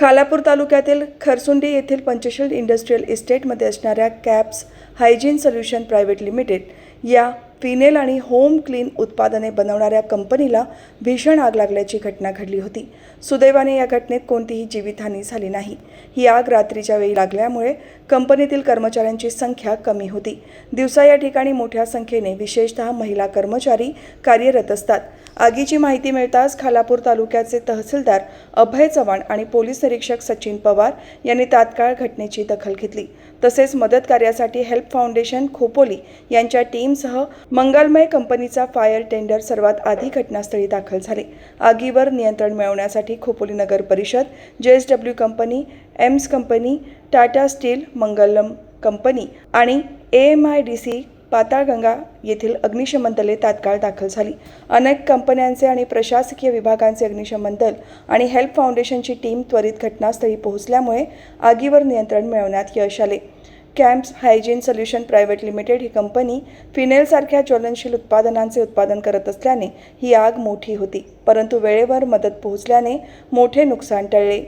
खालापूर तालुक्यातील खरसुंडी येथील पंचशील इंडस्ट्रीयल इस्टेटमध्ये असणाऱ्या caps hygiene solution private limited या फिनेल आणि होम क्लीन उत्पादने बनवणाऱ्या कंपनीला भीषण आग लागल्याची घटना घडली होती. सुदैवाने या घटनेत कोणतीही जीवितहानी झाली नाही. ही आग रात्रीच्या वेळी लागल्यामुळे कंपनीतील कर्मचाऱ्यांची संख्या कमी होती. दिवसा या ठिकाणी मोठ्या संख्येने विशेषतः महिला कर्मचारी कार्यरत असतात. आगीची माहिती मिळताच खालापूर तालुक्याचे तहसीलदार अभय चव्हाण आणि पोलीस निरीक्षक सचिन पवार यांनी तात्काळ घटनेची दखल घेतली. तसेच मदत कार्यासाठी हेल्प फाउंडेशन खोपोली यांच्या टीमसह मंगलमय कंपनीचा फायर टेंडर सर्वात आधी घटनास्थळी दाखल झाले. आगीवर नियंत्रण मिळवण्यासाठी Khopoli Nagar Parishad J S W company AIMS company Tata steel Mangalam company आणि A M I D C Patalganga येथील अग्निशमन दले तात्काळ दाखल झाली. अनेक कंपन्यांचे आणि प्रशासकीय विभागांचे अग्निशमन दल आणि हेल्प फाउंडेशनची टीम त्वरित घटनास्थळी पोहोचल्यामुळे आगीवर नियंत्रण मिळवण्यात यश आले. Camps hygiene solution private limited ही कंपनी फिनेलसारख्या ज्वलनशील उत्पादनांचे उत्पादन करत असल्याने ही आग मोठी होती परंतु वेळेवर मदत पोहोचल्याने मोठे नुकसान टळले.